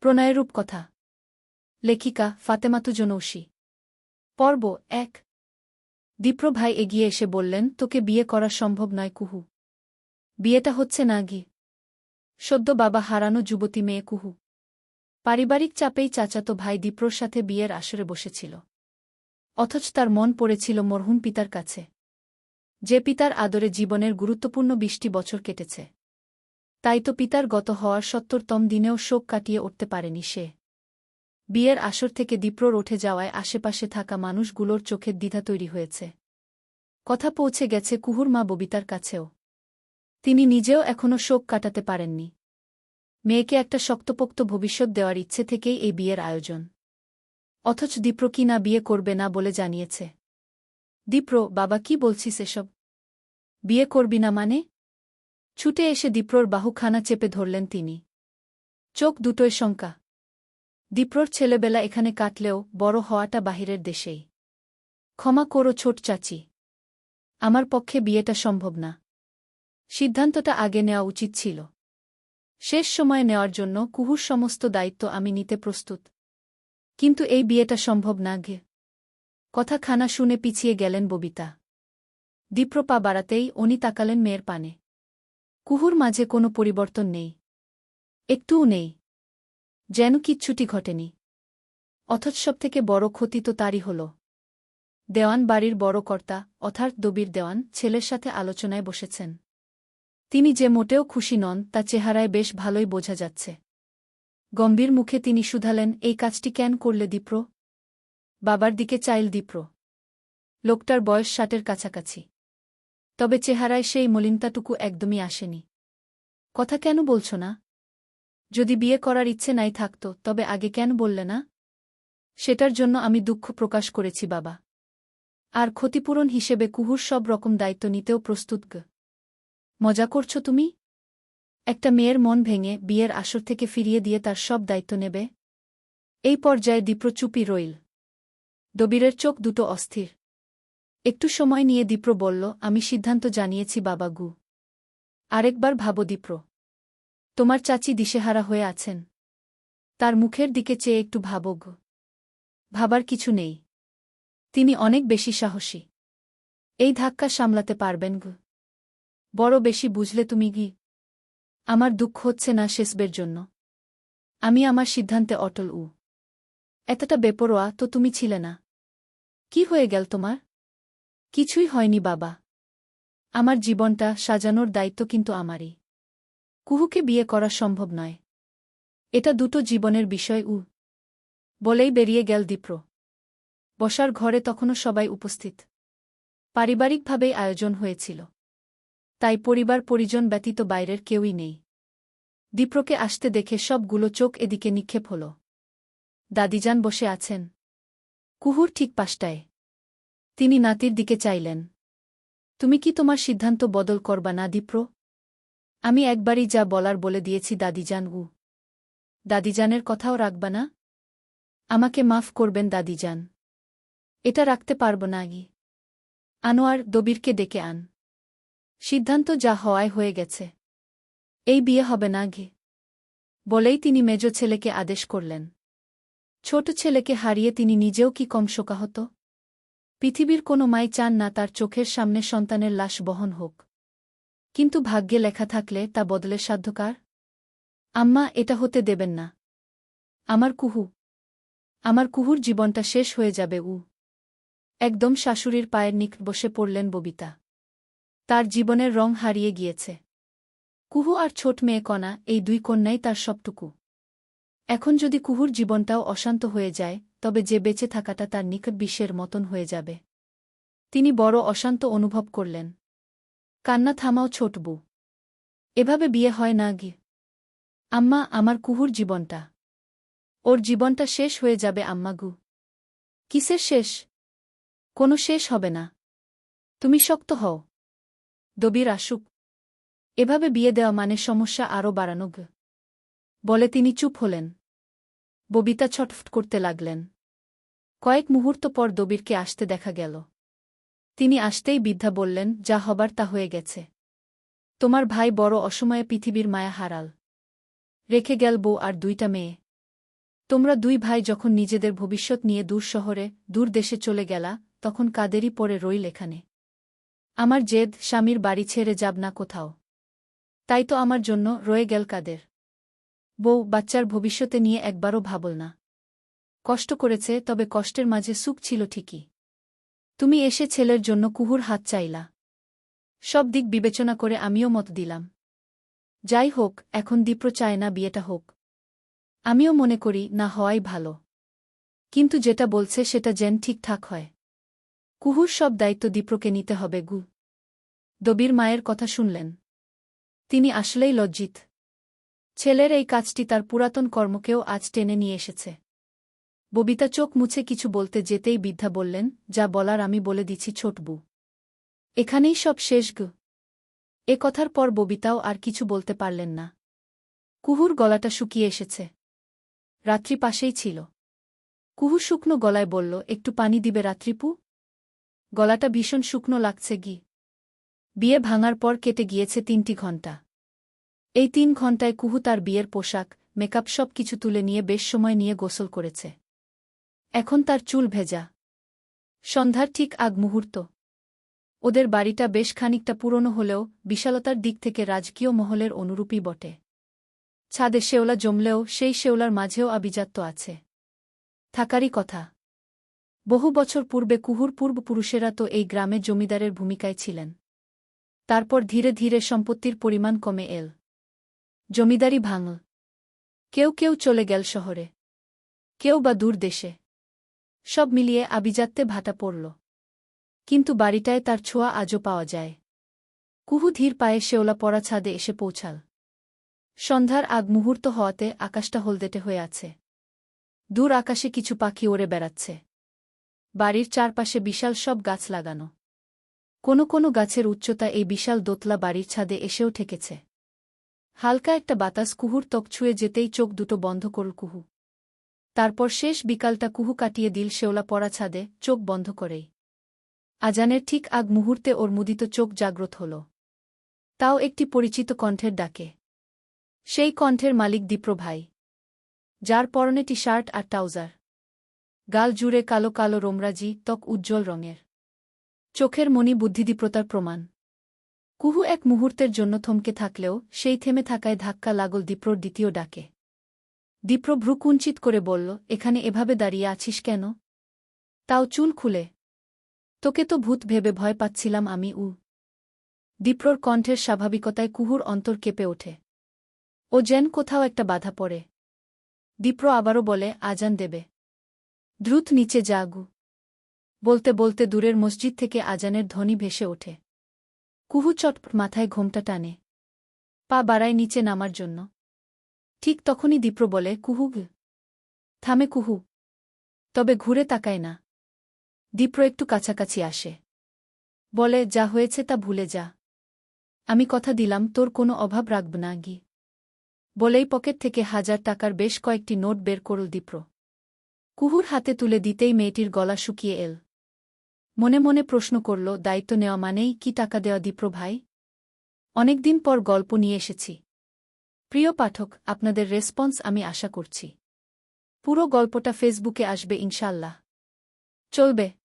প্রণয়েরূপ কথা লেখিকা ফাতেমাতু জনৌসি পর্ব এক। দীপ্র ভাই এগিয়ে এসে বললেন, তোকে বিয়ে করা সম্ভব নয়, কুহু। বিয়েটা হচ্ছে না গি সদ্য বাবা হারানো যুবতী মেয়ে, কুহু। পারিবারিক চাপেই চাচাতো ভাই দীপ্রর সাথে বিয়ের আসরে বসেছিল। অথচ তার মন পড়েছিল মরহুম পিতার কাছে। যে পিতার আদরে জীবনের গুরুত্বপূর্ণ বিশটি বছর কেটেছে। তাই তো পিতার গত হওয়ার সত্তরতম দিনেও শোক কাটিয়ে উঠতে পারেনি সে। বিয়ের আসর থেকে দীপ্রর উঠে যাওয়ায় আশেপাশে থাকা মানুষগুলোর চোখের দ্বিধা তৈরি হয়েছে। কথা পৌঁছে গেছে কুহুর মা ববিতার কাছেও। তিনি নিজেও এখনও শোক কাটাতে পারেননি। মেয়েকে একটা শক্তপোক্ত ভবিষ্যৎ দেওয়ার ইচ্ছে থেকেই এই বিয়ের আয়োজন। অথচ দীপ্র কি না বিয়ে করবে না বলে জানিয়েছে। দীপ্র, বাবা কি বলছিস এসব? বিয়ে করবি না মানে? ছুটে এসে দীপ্রর বাহুখানা চেপে ধরলেন তিনি। চোখ দুটোয় শঙ্কা। দীপ্রর ছেলেবেলা এখানে কাটলেও বড় হওয়াটা বাহিরের দেশেই। ক্ষমা করো ছোট চাচি। আমার পক্ষে বিয়েটা সম্ভব না। সিদ্ধান্তটা আগে নেওয়া উচিত ছিল। শেষ সময়ে নেওয়ার জন্য কুহুর সমস্ত দায়িত্ব আমি নিতে প্রস্তুত। কিন্তু এই বিয়েটা সম্ভব না গে। কথা খানা শুনে পিছিয়ে গেলেন ববিতা। দীপ্র পা বাড়াতেই উনি তাকালেন মেয়ের পানে। কুহুর মাঝে কোনো পরিবর্তন নেই। একটুও নেই। যেন কিচ্ছুটি ঘটেনি। অথচ সব থেকে বড় ক্ষতি তো তারই হল। দেওয়ান বাড়ির বড় কর্তা অর্থাৎ দবির দেওয়ান, ছেলের সাথে আলোচনায় বসেছেন। তিনি যে মোটেও খুশি নন তা চেহারায় বেশ ভালোই বোঝা যাচ্ছে। গম্ভীর মুখে তিনি শুধালেন, এই কাজটি কেন করলে দীপ্র? বাবার দিকে চাইল দীপ্র। লোকটার বয়স ষাটের কাছাকাছি। তবে চেহারায় সেই মলিনতাটুকু একদমই আসেনি। কথা কেন বলছ না? যদি বিয়ে করার ইচ্ছে নাই থাকত, তবে আগে কেন বললে না? সেটার জন্য আমি দুঃখ প্রকাশ করেছি, বাবা। আর ক্ষতিপূরণ হিসেবে কুহুর সব রকম দায়িত্ব নিতেও প্রস্তুত গ। মজা করছ তুমি? একটা মেয়ের মন ভেঙে বিয়ের আসর থেকে ফিরিয়ে দিয়ে তার সব দায়িত্ব নেবে? এই পর্যায়ে দীপ্র চুপি রইল। দবিরের চোখ দুটো অস্থির। একটু সময় নিয়ে দীপ্র বলল, আমি সিদ্ধান্ত জানিয়েছি, বাবা গু। আরেকবার ভাবো দীপ্র। তোমার চাচি দিশেহারা হয়ে আছেন। তার মুখের দিকে চেয়ে একটু ভাবো ভাবার কিছু নেই। তিনি অনেক বেশি সাহসী। এই ধাক্কা সামলাতে পারবেন গো। বড় বেশি বুঝলে তুমি গি। আমার দুঃখ হচ্ছে না শেষবের জন্য। আমি আমার সিদ্ধান্তে অটল উ। এতটা বেপরোয়া তো তুমি ছিলে না। কি হয়ে গেল তোমার? কিছুই হয়নি বাবা। আমার জীবনটা সাজানোর দায়িত্ব কিন্তু আমারই। কুহুকে বিয়ে করা সম্ভব নয়। এটা দুটো জীবনের বিষয় উ। বলেই বেরিয়ে গেল দীপ্র। বসার ঘরে তখনও সবাই উপস্থিত। পারিবারিকভাবেই আয়োজন হয়েছিল। তাই পরিবার পরিজন ব্যতীত বাইরের কেউই নেই। দীপ্রকে আসতে দেখে সবগুলো চোখ এদিকে নিক্ষেপ হল। দাদিজান বসে আছেন। কুহুর ঠিক পাশটায় তিনি নাতির দিকে চাইলেন। তুমি কি তোমার সিদ্ধান্ত বদল করবা না, দীপ্র? আমি একবারই যা বলার বলে দিয়েছি, দাদিজান উ দাদিজানের কথাও রাখবা না? আমাকে মাফ করবেন, দাদিজান। এটা রাখতে পারব না গি আনোয়ার দবিরকে ডেকে আন। সিদ্ধান্ত যা হওয়ায় হয়ে গেছে। এই বিয়ে হবে না গে বলেই তিনি মেজ ছেলেকে আদেশ করলেন। ছোট ছেলেকে হারিয়ে তিনি নিজেও কি কম শোকাহত? পৃথিবীর কোনো মাই চান না তার চোখের সামনে সন্তানের লাশ বহন হোক। কিন্তু ভাগ্যে লেখা থাকলে তা বদলে সাধ্যকার? আম্মা, এটা হতে দেবেন না। আমার কুহু। আমার কুহুর জীবনটা শেষ হয়ে যাবে, উ। একদম শাশুড়ির পায়ের নিক বসে পড়লেন ববিতা। তার জীবনের রং হারিয়ে গিয়েছে। কুহু আর ছোট মেয়ে কণা, এই দুই কন্যাই তার সবটুকু। এখন যদি কুহুর জীবনটাও অশান্ত হয়ে যায় তবে যে বেঁচে থাকাটা তার নিকট বিশ্বের মতন হয়ে যাবে। তিনি বড় অশান্ত অনুভব করলেন। কান্না থামাও ছোটবু এভাবে বিয়ে হয় না গি আম্মা, আমার কুহুর জীবনটা। ওর জীবনটা শেষ হয়ে যাবে আম্মাগু কিসের শেষ? কোনো শেষ হবে না। তুমি শক্ত হও। দবির আসুক। এভাবে বিয়ে দেওয়া মানে সমস্যা আরও বাড়ানো বলে তিনি চুপ হলেন। ববিতা ছটফট করতে লাগলেন। কয়েক মুহূর্ত পর দবিরকে আসতে দেখা গেল। তিনি আসতেই বিদ্যা বললেন, যা হবার তা হয়ে গেছে। তোমার ভাই বড় অসময়ে পৃথিবীর মায়া হারাল। রেখে গেল বউ আর দুইটা মেয়ে। তোমরা দুই ভাই যখন নিজেদের ভবিষ্যৎ নিয়ে দূর শহরে, দূর দেশে চলে গেলা, তখন কাদেরই পরে রইল এখানে। আমার জেদ স্বামীর বাড়ি ছেড়ে যাব না কোথাও। তাই তো আমার জন্য রয়ে গেল কাদের। বউ বাচ্চার ভবিষ্যতে নিয়ে একবারও ভাবল না। কষ্ট করেছে, তবে কষ্টের মাঝে সুখ ছিল ঠিকই। তুমি এসে ছেলের জন্য কুহুর হাত চাইলা। সব দিক বিবেচনা করে আমিও মত দিলাম। যাই হোক, এখন দীপ্র চায় না বিয়েটা হোক। আমিও মনে করি, না হওয়াই ভালো। কিন্তু যেটা বলছে সেটা যেন ঠিকঠাক হয়। কুহুর সব দায়িত্ব দীপ্রকে নিতে হবে গু। দবির মায়ের কথা শুনলেন। তিনি আসলেই লজ্জিত। ছেলের এই কাজটি তার পুরাতন কর্মকেও আজ টেনে নিয়ে এসেছে। ববিতা চোখ মুছে কিছু বলতে যেতেই বৃদ্ধা বললেন, যা বলার আমি বলে দিছি ছোটবু এখানেই সব শেষ গ। এ কথার পর ববিতাও আর কিছু বলতে পারলেন না। কুহুর গলাটা শুকিয়ে এসেছে। রাত্রি পাশেই ছিল। কুহু শুকনো গলায় বলল, একটু পানি দিবে রাত্রিপু? গলাটা ভীষণ শুকনো লাগছে গি। বিয়ে ভাঙার পর কেটে গিয়েছে তিনটি ঘণ্টা। এই তিন ঘণ্টায় কুহু তার বিয়ের পোশাক, মেকআপ সব কিছু তুলে নিয়ে বেশ সময় নিয়ে গোসল করেছে। এখন তার চুল ভেজা। সন্ধ্যার ঠিক আগ মুহূর্ত। ওদের বাড়িটা বেশ খানিকটা পুরনো হলেও বিশালতার দিক থেকে রাজকীয় মহলের অনুরূপই বটে। ছাদে শেওলা জমলেও সেই শেওলার মাঝেও আবিজাত্য আছে। থাকারই কথা। বহু বছর পূর্বে কুহুর পূর্বপুরুষেরা তো এই গ্রামে জমিদারের ভূমিকায় ছিলেন। তারপর ধীরে ধীরে সম্পত্তির পরিমাণ কমে এল। জমিদারি ভাঙল। কেউ কেউ চলে গেল শহরে। কেউ বা দূর দেশে। সব মিলিয়ে আভিজাত্যে ভাটা পড়ল। কিন্তু বাড়িটায় তার ছোঁয়া আজও পাওয়া যায়। কুহু ধীর পায়ে শেওলা পড়া ছাদে এসে পৌঁছাল। সন্ধ্যার আগ মুহূর্ত হওয়াতে আকাশটা হলদেটে হয়ে আছে। দূর আকাশে কিছু পাখি ওড়ে বেড়াচ্ছে। বাড়ির চারপাশে বিশাল সব গাছ লাগানো। কোনো কোনো গাছের উচ্চতা এই বিশাল দোতলা বাড়ির ছাদে এসেও ঠেকেছে। হালকা একটা বাতাস কুহুর ত্বক ছুঁয়ে যেতেই চোখ দুটো বন্ধ করল কুহু। তারপর শেষ বিকালটা কুহু কাটিয়ে দিল শেওলা পড়া ছাদে, চোখ বন্ধ করেই। আজানের ঠিক আগ মুহূর্তে ওর মুদিত চোখ জাগ্রত হল। তাও একটি পরিচিত কণ্ঠের ডাকে। সেই কণ্ঠের মালিক দীপ্র ভাই। যার পরনে টি শার্ট আর ট্রাউজার। গাল জুড়ে কালো কালো রোমরাজি, ত্বক উজ্জ্বল রঙের। চোখের মণি বুদ্ধিদীপ্রতার প্রমাণ। কুহু এক মুহূর্তের জন্য থমকে থাকলেও সেই থেমে থাকায় ধাক্কা লাগল দীপ্রর দ্বিতীয় ডাকে। দীপ্র ভ্রুকুঞ্চিত করে বলল, এখানে এভাবে দাঁড়িয়ে আছিস কেন? তাও চুল খুলে। তোকে তো ভূত ভেবে ভয় পাচ্ছিলাম আমি, উ। দীপ্রর কণ্ঠের স্বাভাবিকতায় কুহুর অন্তর কেঁপে ওঠে। ও যেন কোথাও একটা বাধা পড়ে। দীপ্র আবারও বলে, আজান দেবে। দ্রুত নিচে জাগু বলতে বলতে দূরের মসজিদ থেকে আজানের ধ্বনি ভেসে ওঠে। কুহু চটপট মাথায় ঘোমটা টানে। পা বাড়ায় নিচে নামার জন্য। ঠিক তখনই দীপ্র বলে, কুহু থামে কুহু। তবে ঘুরে তাকায় না। দীপ্র একটু কাছাকাছি আসে। বলে, যা হয়েছে তা ভুলে যা। আমি কথা দিলাম, তোর কোনো অভাব রাখব না, গি। বলেই পকেট থেকে হাজার টাকার বেশ কয়েকটি নোট বের করল দীপ্র। কুহুর হাতে তুলে দিতেই মেয়েটির গলা শুকিয়ে এল। মনে মনে প্রশ্ন করল, দায়িত্ব নেওয়া মানেই কি টাকা দেওয়া দীপ্র ভাই? অনেকদিন পর গল্প নিয়ে এসেছি। প্রিয় পাঠক, আপনাদের রেসপন্স আমি আশা করছি। পুরো গল্পটা ফেসবুকে আসবে ইনশাল্লাহ চলবে।